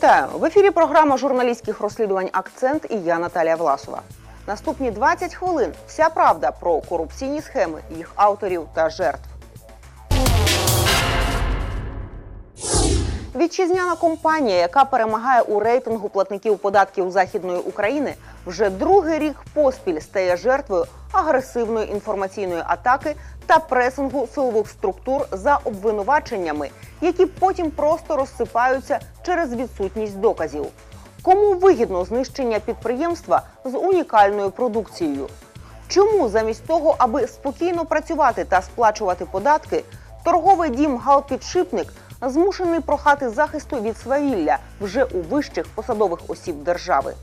Вітаю в ефірі. Програма журналістських розслідувань Акцент і я Наталія Власова. Наступні 20 хвилин. Вся правда про корупційні схеми, їх авторів та жертв. Вітчизняна компанія, яка перемагає у рейтингу платників податків Західної України, вже другий рік поспіль стає жертвою агресивної інформаційної атаки та пресингу силових структур за обвинуваченнями, які потім просто розсипаються через відсутність доказів. Кому вигідно знищення підприємства з унікальною продукцією? Чому замість того, аби спокійно працювати та сплачувати податки, торговий дім Галпідшипник змушений прохати захисту від свавілля вже у вищих посадових осіб держави?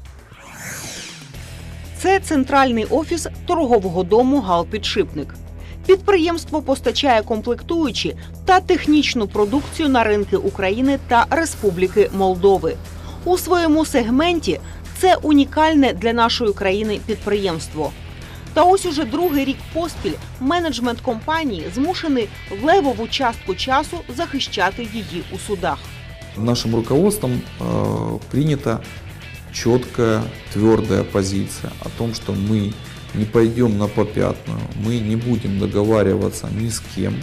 Це центральний офіс торгового дому Галпідшипник. Підприємство постачає комплектуючі та технічну продукцію на ринки України та Республіки Молдови. У своєму сегменті це унікальне для нашої країни підприємство. Та ось уже другий рік поспіль менеджмент компанії змушений левову частку часу захищати її у судах. Нашим руководством э, принята четкая, твердая позиция о том, что мы не пойдем на попятную, мы не будем договариваться ни с кем.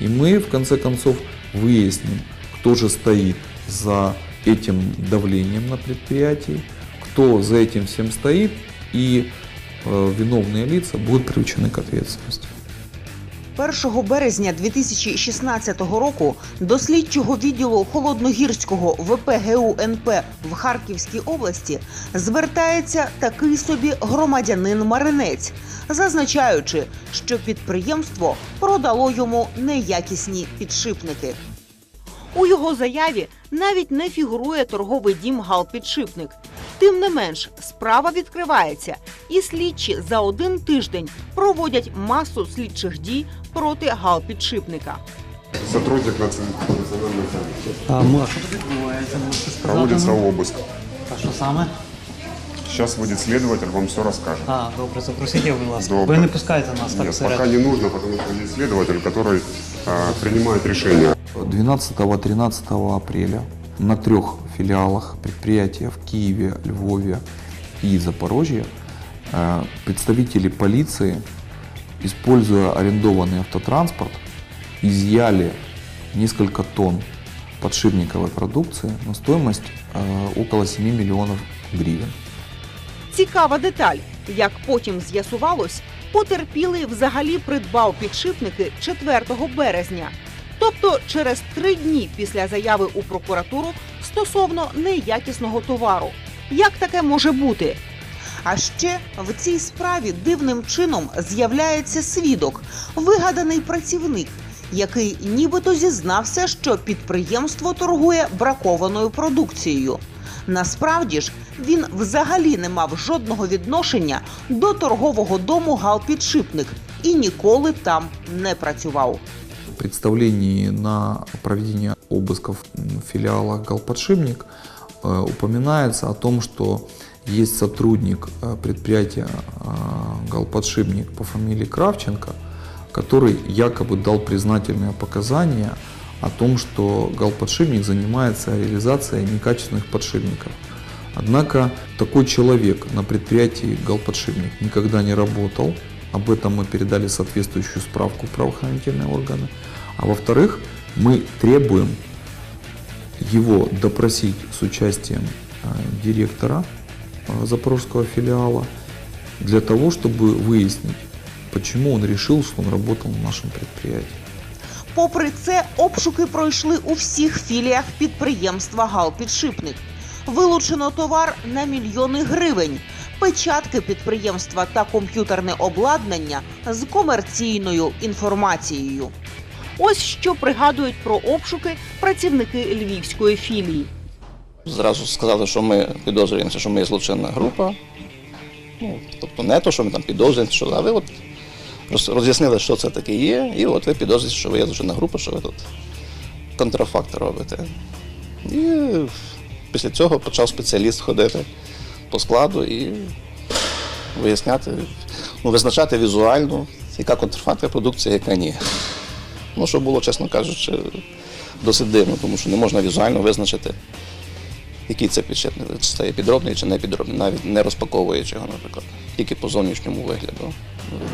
И мы, в конце концов, выясним, кто же стоит за этим давлением на предприятии, кто за этим всем стоит, и э, виновные лица будут привлечены к ответственности. 1 березня 2016 року до слідчого відділу холодногірського ВПГУ НП в Харківській області звертається такий собі громадянин Маринець, зазначаючи, що підприємство продало йому неякісні підшипники. У його заяві навіть не фігурує торговий дім Галпідшипник. Тим не менш, справа відкривається, і слідчі за один тиждень проводять масу слідчих дій проти Галпідшипника. Сотрудник национальной полиции. А ну, а що тут відбувається? Можете сказати? Проводится нам? обыск. А що саме? Сейчас выйдет следователь, вам все расскажет. А, добре, запросіть його, будь ласка. Добре. Ви не пускаєте нас так Нет, пока всередину. не нужно, потому что есть следователь, который а, принимает решение. 12-13 апреля на трех филиалах предприятия в Киеве, Львове и Запорожье э, представители полиции, используя арендованный автотранспорт, изъяли несколько тонн подшипниковой продукции на стоимость э, около 7 миллионов гривен. Цікава деталь. Як потім з'ясувалось, потерпілий взагалі придбав підшипники 4 березня, тобто через три дні після заяви у прокуратуру стосовно неякісного товару. Як таке може бути? А ще в цій справі дивним чином з'являється свідок, вигаданий працівник, який нібито зізнався, що підприємство торгує бракованою продукцією. Насправді ж він взагалі не мав жодного відношення до торгового дому Галпідшипник і ніколи там не працював. Представлении на проведение обысков в филиалах «Галподшипник» э, упоминается о том, что есть сотрудник э, предприятия э, «Галподшипник» по фамилии Кравченко, который якобы дал признательные показания о том, что «Галподшипник» занимается реализацией некачественных подшипников. Однако такой человек на предприятии «Галподшипник» никогда не работал. Об этом мы передали соответствующую справку в правоохранительные органы. А во-вторых, мы требуем его допросить с участием э, директора э, запорожского филиала для того, чтобы выяснить, почему он решил, что он работал на нашем предприятии. Попри це, обшуки пройшли у всіх філіях підприємства Галпідшипник. Вилучено товар на мільйони гривень, печатки підприємства та комп'ютерне обладнання з комерційною інформацією. Ось що пригадують про обшуки працівники львівської філії. Зразу сказали, що ми підозрюємося, що ми є злочинна група. Ну, тобто не то, що ми там підозрюємося, що а ви от роз'яснили, що це таке є, і от ви підозрюєте, що ви є злочинна група, що ви тут контрафакт робите. І після цього почав спеціаліст ходити по складу і виясняти, ну, визначати візуально, яка контрафактна продукція, яка ні. Ну, що було, чесно кажучи, досить дивно, тому що не можна візуально визначити який це підшипник, чи це є підробний чи не підробний, навіть не розпаковуючи його, наприклад, тільки по зовнішньому вигляду.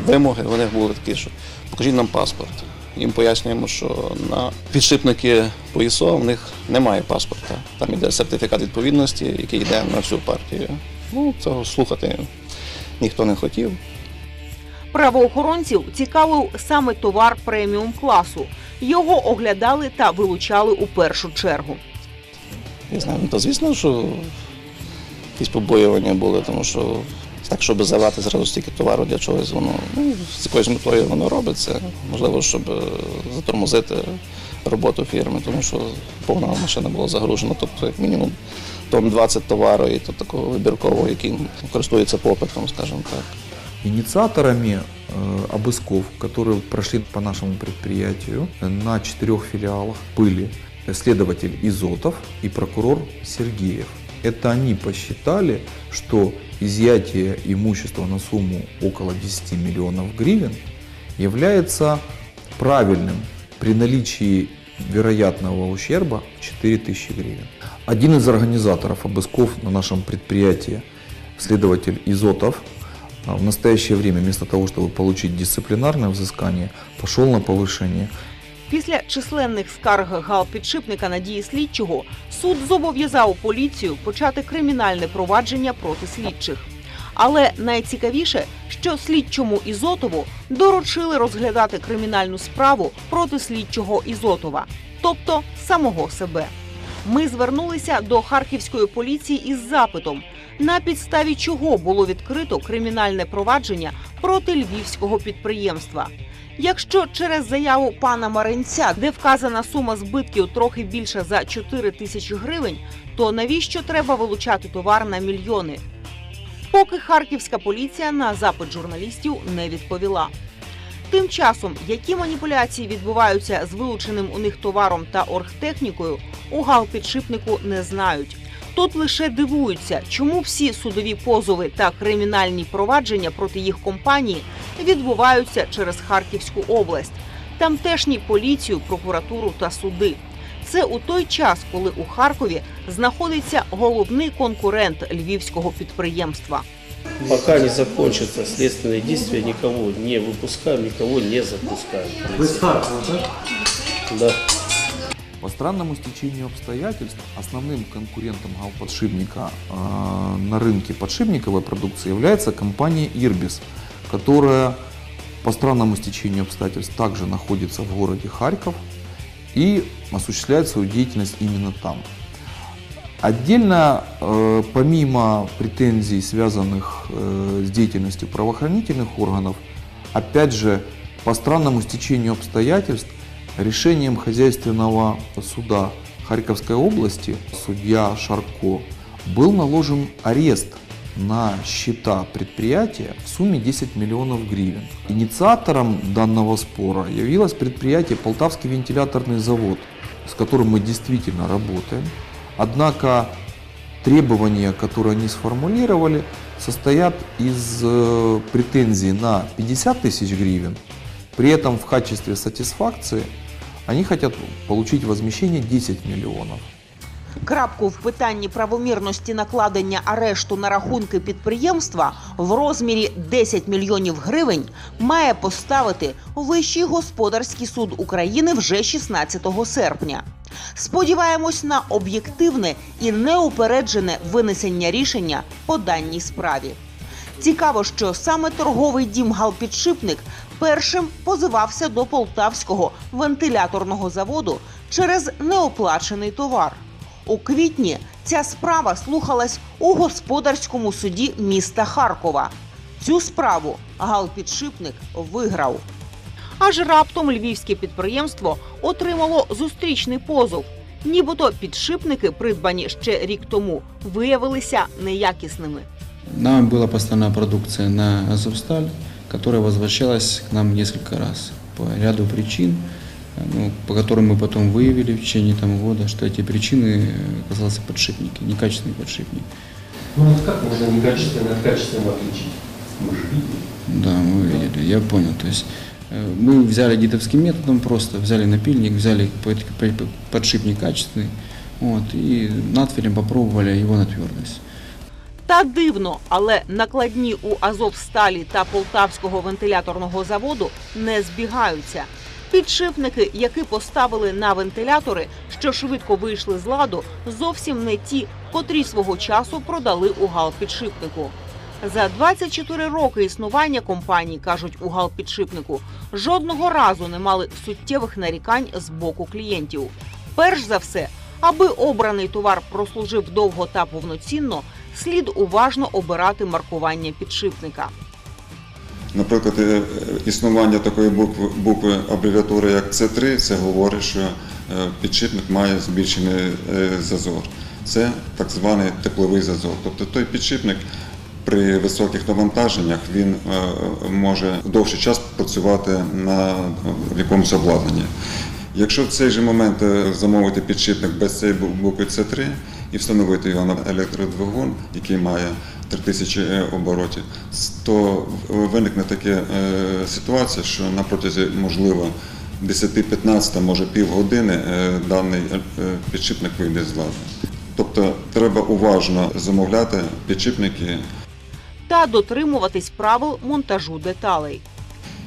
Вимоги в них були такі, що покажіть нам паспорт. Їм пояснюємо, що на підшипники по ІСО в них немає паспорта. Там йде сертифікат відповідності, який йде на всю партію. Ну, цього слухати ніхто не хотів. Правоохоронців цікавив саме товар преміум класу. Його оглядали та вилучали у першу чергу. Я знаю, ну то звісно, що якісь побоювання були, тому що так, щоб завати зразу стільки товару для чогось, воно ну, з якоюсь метою воно робиться. Можливо, щоб е, затормозити роботу фірми, тому що повна машина була загружена, тобто як мінімум тонн 20 товару, і то такого вибіркового, який користується попитом, скажімо так. Инициаторами э, обысков, которые прошли по нашему предприятию, э, на четырех филиалах были следователь Изотов и прокурор Сергеев. Это они посчитали, что изъятие имущества на сумму около 10 миллионов гривен является правильным при наличии вероятного ущерба 4000 гривен. Один из организаторов обысков на нашем предприятии, следователь Изотов, а, в настоящее время вместо того, чтобы получить дисциплинарное взыскание, пошел на повышение. Після численних скарг галпідшипника на дії слідчого суд зобов'язав поліцію почати кримінальне провадження проти слідчих. Але найцікавіше, що слідчому Ізотову доручили розглядати кримінальну справу проти слідчого Ізотова, тобто самого себе. Ми звернулися до харківської поліції із запитом, на підставі чого було відкрито кримінальне провадження проти львівського підприємства. Якщо через заяву пана Маринця, де вказана сума збитків трохи більша за 4 тисячі гривень, то навіщо треба вилучати товар на мільйони? Поки харківська поліція на запит журналістів не відповіла. Тим часом, які маніпуляції відбуваються з вилученим у них товаром та оргтехнікою, у галпідшипнику не знають. Тут лише дивуються, чому всі судові позови та кримінальні провадження проти їх компанії відбуваються через Харківську область, тамтешні поліцію, прокуратуру та суди. Це у той час, коли у Харкові знаходиться головний конкурент львівського підприємства. Пока не закончатся следственные действия, никого не выпускаем, никого не запускаем. Вы с Харькова, да? Да. По странному стечению обстоятельств основным конкурентом галподшипника э, на рынке подшипниковой продукции является компания Ирбис, которая по странному стечению обстоятельств также находится в городе Харьков и осуществляет свою деятельность именно там. Отдельно, э, помимо претензий, связанных э, с деятельностью правоохранительных органов, опять же, по странному стечению обстоятельств, решением хозяйственного суда Харьковской области, судья Шарко, был наложен арест на счета предприятия в сумме 10 миллионов гривен. Инициатором данного спора явилось предприятие Полтавский вентиляторный завод, с которым мы действительно работаем. Однако требования, которые они сформулировали, состоят из э, претензий на 50 тысяч гривен. При этом в качестве сатисфакции они хотят получить возмещение 10 миллионов. Крапку в питанні правомірності накладення арешту на рахунки підприємства в розмірі 10 мільйонів гривень має поставити Вищий господарський суд України вже 16 серпня. Сподіваємось на об'єктивне і неупереджене винесення рішення по даній справі. Цікаво, що саме торговий дім Галпідшипник першим позивався до полтавського вентиляторного заводу через неоплачений товар. У квітні ця справа слухалась у господарському суді міста Харкова. Цю справу Галпідшипник виграв. Аж раптом львівське підприємство отримало зустрічний позов. Нібито підшипники, придбані ще рік тому, виявилися неякісними. Нам была поставлена продукция на Азовсталь, которая возвращалась к нам несколько раз по ряду причин, э, ну, по которым мы потом выявили в течение там, года, что эти причины э, оказался подшипники, некачественный подшипник. Ну вот как можно некачественно от качественного отличить? Мы же видели. Да, мы увидели, я понял. То есть э, мы взяли дитовским методом просто, взяли напильник, взяли по- по- подшипник качественный, Вот, и надфилем попробовали его на твердость. Та дивно, але накладні у Азовсталі та Полтавського вентиляторного заводу не збігаються. Підшипники, які поставили на вентилятори, що швидко вийшли з ладу, зовсім не ті, котрі свого часу продали у галпідшипнику. За 24 роки існування компанії, кажуть у галпідшипнику, жодного разу не мали суттєвих нарікань з боку клієнтів. Перш за все, аби обраний товар прослужив довго та повноцінно, слід уважно обирати маркування підшипника. Наприклад, е, існування такої букви, букви абревіатури, як С3, це говорить, що е, підшипник має збільшений е, зазор. Це так званий тепловий зазор. Тобто той підшипник при високих навантаженнях він може довший час працювати на якомусь обладнанні. Якщо в цей же момент замовити підшипник без цієї бу- букви С3 і встановити його на електродвигун, який має 3000 е, оборотів, то виникне така е, ситуація, що на протязі, можливо, 10-15, може півгодини е, даний підшипник вийде з ладу. Тобто треба уважно замовляти підшипники та дотримуватись правил монтажу деталей.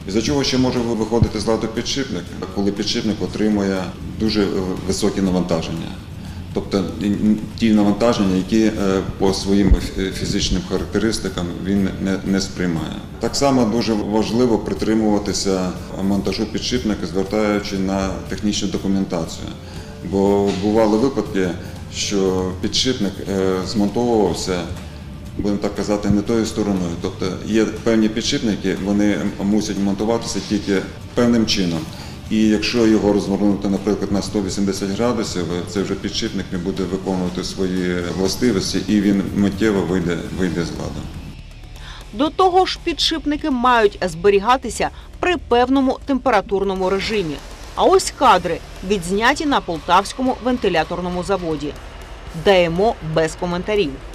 Із-за чого ще може виходити з ладу підшипник, коли підшипник отримує дуже високі навантаження. Тобто ті навантаження, які е, по своїм фізичним характеристикам він не, сприймає. Так само дуже важливо притримуватися монтажу підшипника, звертаючи на технічну документацію. Бо бували випадки, що підшипник е, змонтовувався будемо так казати, не тою стороною. Тобто є певні підшипники, вони мусять монтуватися тільки певним чином. І якщо його розвернути, наприклад, на 180 градусів, цей вже підшипник не буде виконувати свої властивості і він миттєво вийде, вийде з ладу. До того ж, підшипники мають зберігатися при певному температурному режимі. А ось кадри відзняті на полтавському вентиляторному заводі. Даємо без коментарів. –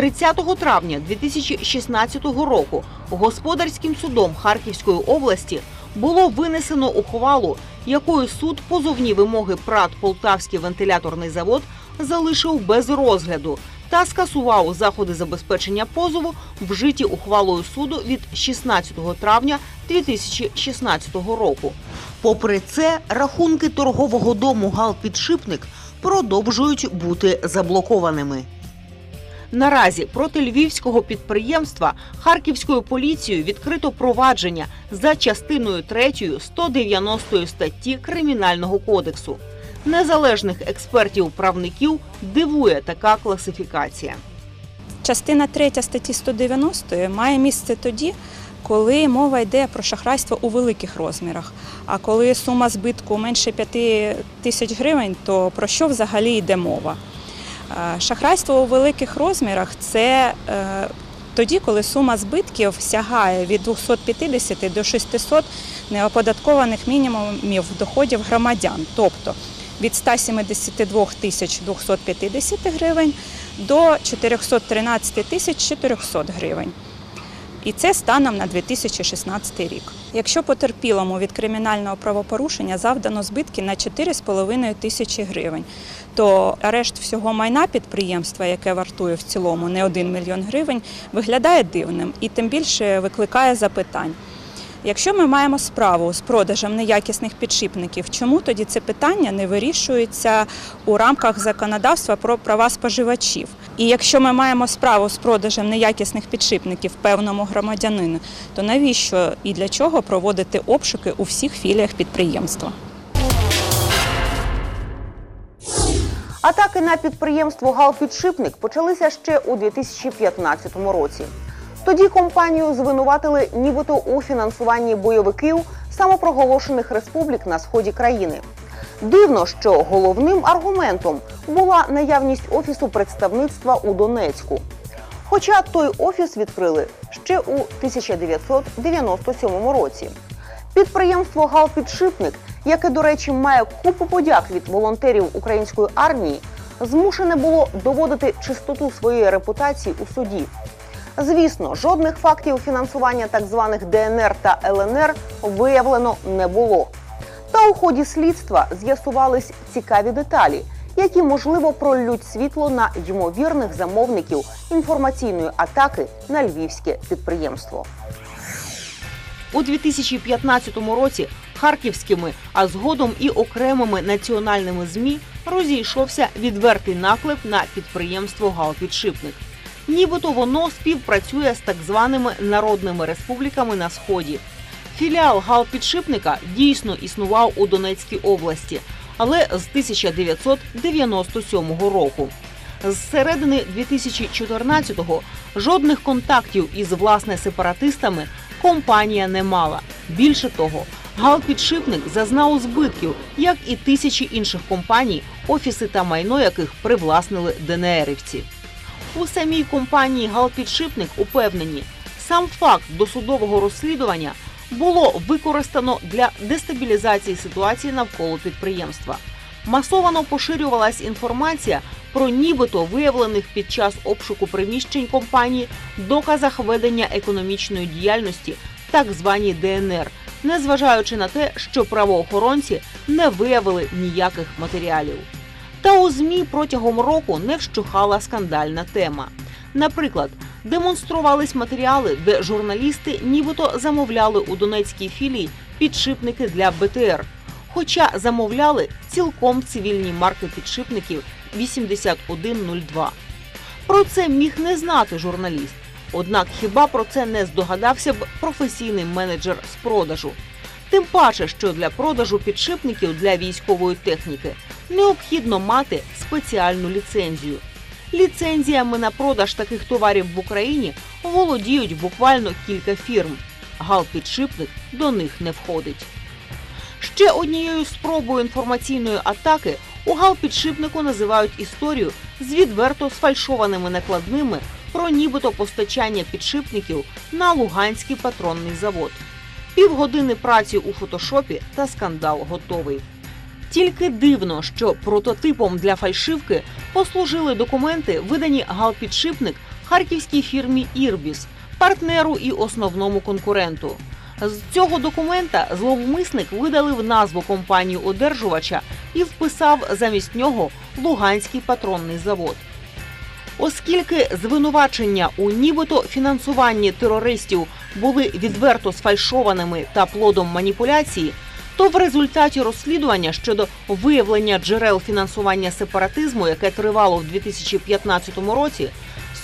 30 травня 2016 року господарським судом Харківської області було винесено ухвалу, якою суд позовні вимоги ПРАТ Полтавський вентиляторний завод залишив без розгляду та скасував заходи забезпечення позову, вжиті ухвалою суду від 16 травня 2016 року. Попри це, рахунки торгового дому «Галпідшипник» продовжують бути заблокованими. Наразі проти львівського підприємства Харківською поліцією відкрито провадження за частиною 3 190 статті Кримінального кодексу. Незалежних експертів-правників дивує така класифікація. Частина 3 статті 190 має місце тоді, коли мова йде про шахрайство у великих розмірах. А коли сума збитку менше 5 тисяч гривень, то про що взагалі йде мова? Е, Шахрайство у великих розмірах це е, тоді, коли сума збитків сягає від 250 до 600 неоподаткованих мінімумів доходів громадян, тобто від 172 тисяч 250 гривень до 413 тисяч 400 гривень. І це станом на 2016 рік. Якщо потерпілому від кримінального правопорушення завдано збитки на 4,5 тисячі гривень, то арешт всього майна підприємства, яке вартує в цілому не 1 мільйон гривень, виглядає дивним і тим більше викликає запитань. Якщо ми маємо справу з продажем неякісних підшипників, чому тоді це питання не вирішується у рамках законодавства про права споживачів? І якщо ми маємо справу з продажем неякісних підшипників певному громадянину, то навіщо і для чого проводити обшуки у всіх філіях підприємства? Атаки на підприємство «Галпідшипник» почалися ще у 2015 році. Тоді компанію звинуватили нібито у фінансуванні бойовиків самопроголошених республік на сході країни. Дивно, що головним аргументом була наявність офісу представництва у Донецьку. Хоча той офіс відкрили ще у 1997 році. Підприємство «Галпідшипник», яке, до речі, має купу подяк від волонтерів української армії, змушене було доводити чистоту своєї репутації у суді. Звісно, жодних фактів фінансування так званих ДНР та ЛНР виявлено не було. Та у ході слідства з'ясувались цікаві деталі, які можливо проллють світло на ймовірних замовників інформаційної атаки на львівське підприємство. У 2015 році харківськими, а згодом і окремими національними змі розійшовся відвертий наклеп на підприємство Галпідшипник. Нібито воно співпрацює з так званими народними республіками на сході. Філіал Галпідшипника дійсно існував у Донецькій області, але з 1997 року. З середини 2014-го жодних контактів із власне сепаратистами компанія не мала. Більше того, Галпідшипник зазнав збитків, як і тисячі інших компаній, офіси та майно яких привласнили ДНРівці. У самій компанії Галпідшипник упевнені, сам факт досудового розслідування було використано для дестабілізації ситуації навколо підприємства. Масовано поширювалась інформація про нібито виявлених під час обшуку приміщень компанії доказах ведення економічної діяльності, так званій ДНР, незважаючи на те, що правоохоронці не виявили ніяких матеріалів. Та у ЗМІ протягом року не вщухала скандальна тема. Наприклад, демонструвались матеріали, де журналісти нібито замовляли у донецькій філії підшипники для БТР. Хоча замовляли цілком цивільні марки підшипників 8102. Про це міг не знати журналіст. Однак хіба про це не здогадався б професійний менеджер з продажу? Тим паче, що для продажу підшипників для військової техніки необхідно мати спеціальну ліцензію. Ліцензіями на продаж таких товарів в Україні володіють буквально кілька фірм. Галпідшипник до них не входить. Ще однією спробою інформаційної атаки у галпідшипнику називають історію з відверто сфальшованими накладними про нібито постачання підшипників на Луганський патронний завод. Півгодини праці у фотошопі та скандал готовий. Тільки дивно, що прототипом для фальшивки послужили документи, видані галпідшипник харківській фірмі Ірбіс, партнеру і основному конкуренту. З цього документа зловмисник видалив назву компанії одержувача і вписав замість нього Луганський патронний завод. Оскільки звинувачення у нібито фінансуванні терористів були відверто сфальшованими та плодом маніпуляції, то в результаті розслідування щодо виявлення джерел фінансування сепаратизму, яке тривало в 2015 році,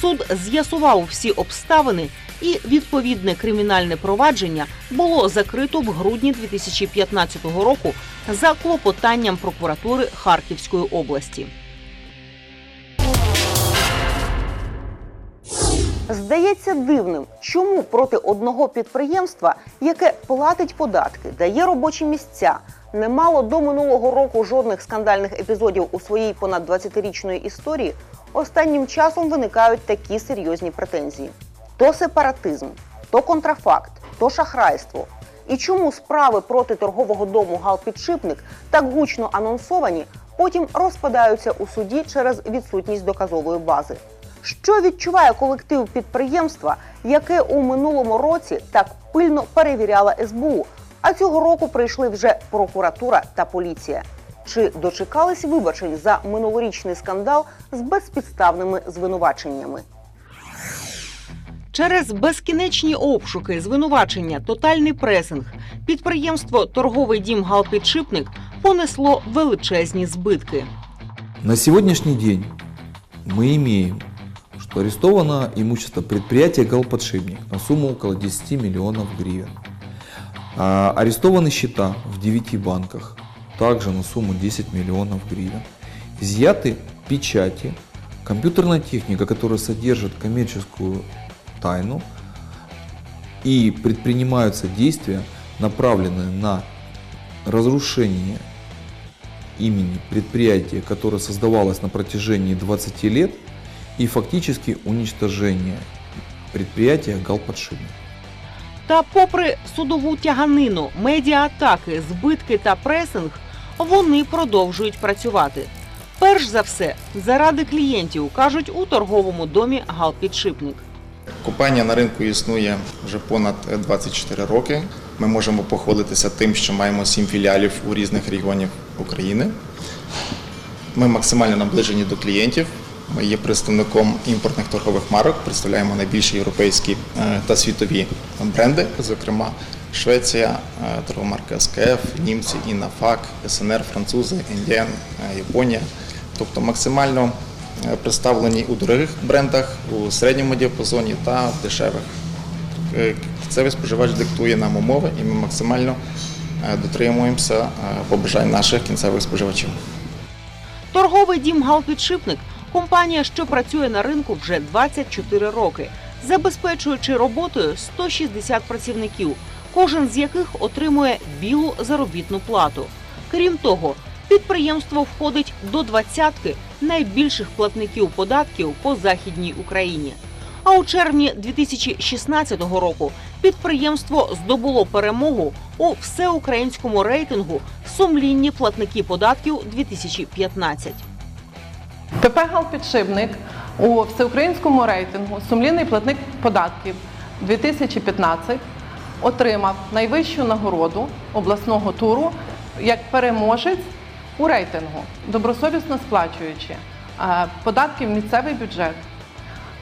суд з'ясував всі обставини і відповідне кримінальне провадження було закрито в грудні 2015 року за клопотанням прокуратури Харківської області. Здається дивним, чому проти одного підприємства, яке платить податки, дає робочі місця, не мало до минулого року жодних скандальних епізодів у своїй понад 20-річної історії, останнім часом виникають такі серйозні претензії: то сепаратизм, то контрафакт, то шахрайство. І чому справи проти торгового дому Галпідшипник так гучно анонсовані, потім розпадаються у суді через відсутність доказової бази. Що відчуває колектив підприємства, яке у минулому році так пильно перевіряла СБУ, а цього року прийшли вже прокуратура та поліція? Чи дочекались вибачень за минулорічний скандал з безпідставними звинуваченнями? Через безкінечні обшуки, звинувачення, тотальний пресинг, підприємство Торговий дім Галпідшипник понесло величезні збитки. На сегодняшний день мы имеем, что арестовано имущество предприятия «Галподшипник» на сумму около 10 миллионов гривен. А, арестованы счета в 9 банках, также на сумму 10 миллионов гривен. Изъяты печати, компьютерная техника, которая содержит коммерческую тайну, и предпринимаются действия, направленные на разрушение имени предприятия, которое создавалось на протяжении 20 лет, и фактически уничтожение предприятия «Галподшипник». Та попри судову тяганину, медіаатаки, збитки та пресинг, вони продовжують працювати. Перш за все, заради клієнтів кажуть у торговому домі Галпідшипник. Компанія на ринку існує вже понад 24 роки. Ми можемо похвалитися тим, що маємо 7 філіалів у різних регіонів України. Ми максимально наближені до клієнтів. Ми є представником імпортних торгових марок, представляємо найбільші європейські е, та світові бренди, зокрема Швеція, е, торгова марка СКФ, німці, Іннафак, СНР, французи, Індіан, е, Японія. Тобто максимально представлені у дорогих брендах, у середньому діапазоні та в дешевих. Кінцевий споживач диктує нам умови, і ми максимально дотримуємося побажань наших кінцевих споживачів. Торговий дім Галпідшипник компанія, що працює на ринку вже 24 роки, забезпечуючи роботою 160 працівників, кожен з яких отримує білу заробітну плату. Крім того, підприємство входить до двадцятки найбільших платників податків по західній Україні. А у червні 2016 року підприємство здобуло перемогу у всеукраїнському рейтингу Сумлінні платники податків 2015. ПП «Галпідшипник» у всеукраїнському рейтингу «Сумлінний платник податків 2015 отримав найвищу нагороду обласного туру як переможець у рейтингу, добросовісно сплачуючи е, податки в місцевий бюджет,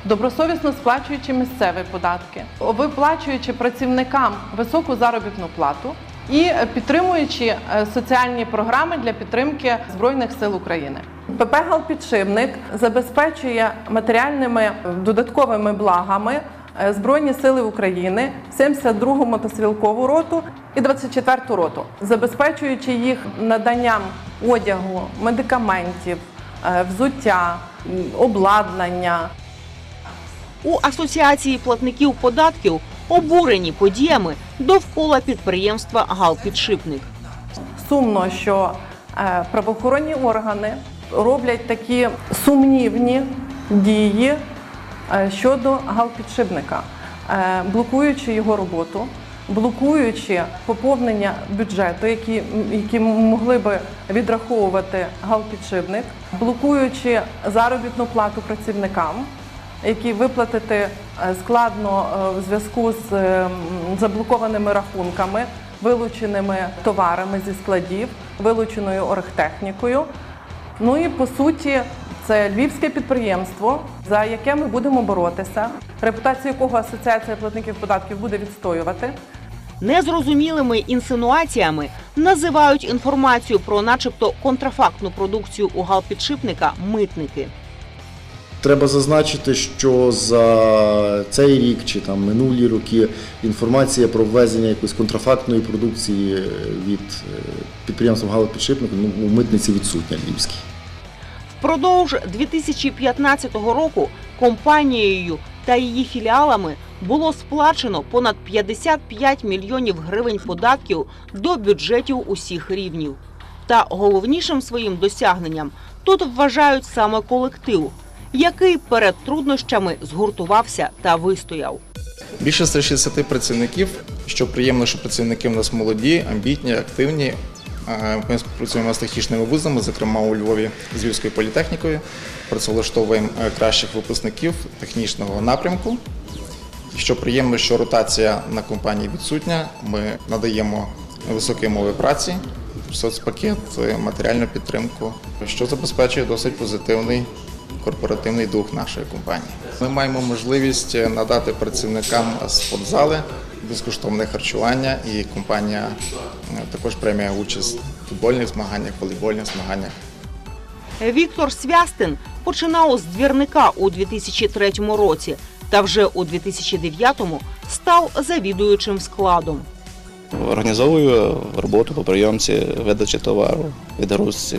добросовісно сплачуючи місцеві податки, виплачуючи працівникам високу заробітну плату і е, підтримуючи е, соціальні програми для підтримки Збройних сил України. ПП «Галпідшипник» забезпечує матеріальними додатковими благами е, Збройні сили України, 72-гу мотострілкову роту і 24-ту роту, забезпечуючи їх наданням одягу, медикаментів, е, взуття, обладнання, У асоціації платників податків обурені подіями довкола підприємства Галпідшипник. Сумно, що е, правоохоронні органи роблять такі сумнівні дії е, щодо галпідшипника, е, блокуючи його роботу, блокуючи поповнення бюджету, які, які могли би відраховувати галпідшипник, блокуючи заробітну плату працівникам які виплатити е, складно в зв'язку з е, заблокованими рахунками, вилученими товарами зі складів, вилученою оргтехнікою. Ну і по суті, це львівське підприємство, за яке ми будемо боротися, репутацію якого асоціація платників податків буде відстоювати. Незрозумілими інсинуаціями називають інформацію про начебто контрафактну продукцію у галпідшипника митники. Треба зазначити, що за цей рік чи там минулі роки інформація про ввезення якоїсь контрафактної продукції від е, підприємства Галопідшипник ну, у митниці відсутня львівській. Впродовж 2015 року компанією та її філіалами було сплачено понад 55 мільйонів гривень податків до бюджетів усіх рівнів. Та головнішим своїм досягненням тут вважають саме колектив, який перед труднощами згуртувався та вистояв. Більше 160 працівників, що приємно, що працівники в нас молоді, амбітні, активні. Ми співпрацюємо з технічними вузами, зокрема у Львові з Львівською політехнікою. Працевлаштовуємо е, кращих випускників технічного напрямку. Що приємно, що ротація на компанії відсутня. Ми надаємо високі умови праці, соцпакет, е, матеріальну підтримку, що забезпечує досить позитивний корпоративний дух нашої компанії. Ми маємо можливість е, надати працівникам спортзали, безкоштовне харчування, і компанія е, також приймає участь в футбольних змаганнях, волейбольних змаганнях. Віктор Свястин починав з двірника у 2003 році та вже у 2009 став завідуючим складом. Організовую роботу по прийомці видачі товару, відгрузці,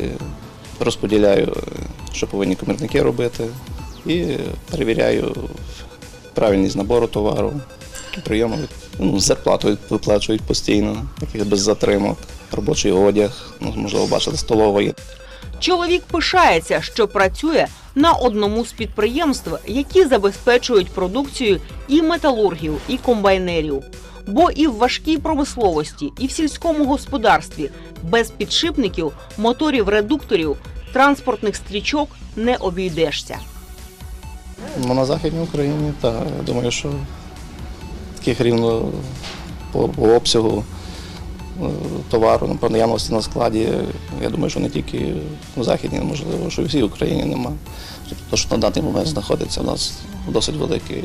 розподіляю, що повинні комірники робити, і перевіряю правильність набору товару, прийому. Ну, зарплату виплачують постійно, таких без затримок, робочий одяг, ну, можливо, бачити, столова є. Чоловік пишається, що працює на одному з підприємств, які забезпечують продукцію і металургів, і комбайнерів. Бо і в важкій промисловості, і в сільському господарстві без підшипників, моторів редукторів транспортних стрічок не обійдешся. Ну, на Західній Україні, так. Я думаю, що таких рівно по, по обсягу е, товару, по наявності на складі, я думаю, що не тільки в Західній, можливо, що і всій Україні нема. Тобто, що на даний момент знаходиться у нас досить великий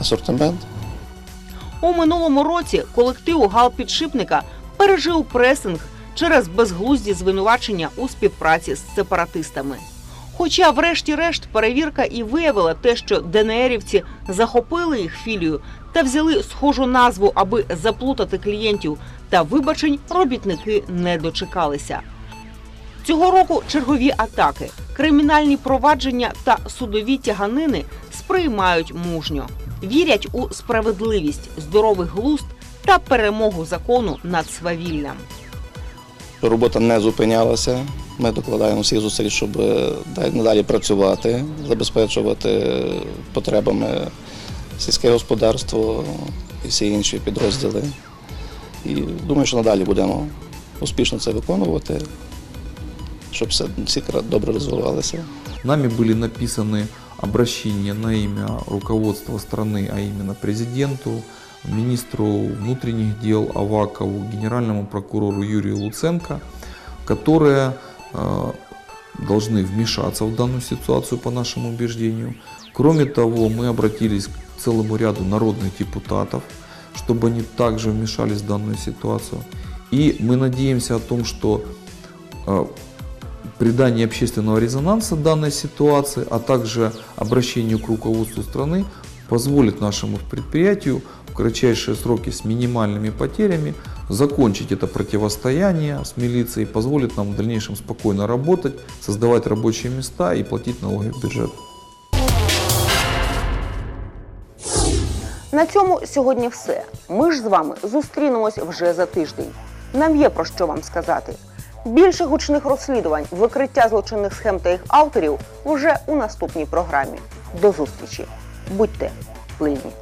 асортимент. У минулому році колектив галпідшипника пережив пресинг через безглузді звинувачення у співпраці з сепаратистами. Хоча, врешті-решт, перевірка і виявила те, що ДНРівці захопили їх філію та взяли схожу назву, аби заплутати клієнтів, та вибачень робітники не дочекалися. Цього року чергові атаки, кримінальні провадження та судові тяганини сприймають мужньо, вірять у справедливість, здоровий глузд та перемогу закону над свавіллям. Робота не зупинялася. Ми докладаємо всіх зусиль, щоб е, надалі працювати, забезпечувати потребами сільське господарство і всі інші підрозділи. І думаю, що надалі будемо успішно це виконувати, щоб все всі добре розвивалося. Нами были написаны обращения на имя руководства страны, а именно президенту, министру внутренних дел Авакову, генеральному прокурору Юрию Луценко, которые э, должны вмешаться в данную ситуацию по нашему убеждению. Кроме того, мы обратились к целому ряду народных депутатов, чтобы они также вмешались в данную ситуацию. И мы надеемся о том, что э, придание общественного резонанса данной ситуации, а также обращению к руководству страны позволит нашему предприятию в кратчайшие сроки с минимальными потерями закончить это противостояние с милицией, позволит нам в дальнейшем спокойно работать, создавать рабочие места и платить налоги в бюджет. На цьому сьогодні все. Ми ж з вами зустрінемось вже за тиждень. Нам є про що вам сказати. Більше гучних розслідувань, викриття злочинних схем та їх авторів уже у наступній програмі. До зустрічі. Будьте пильні.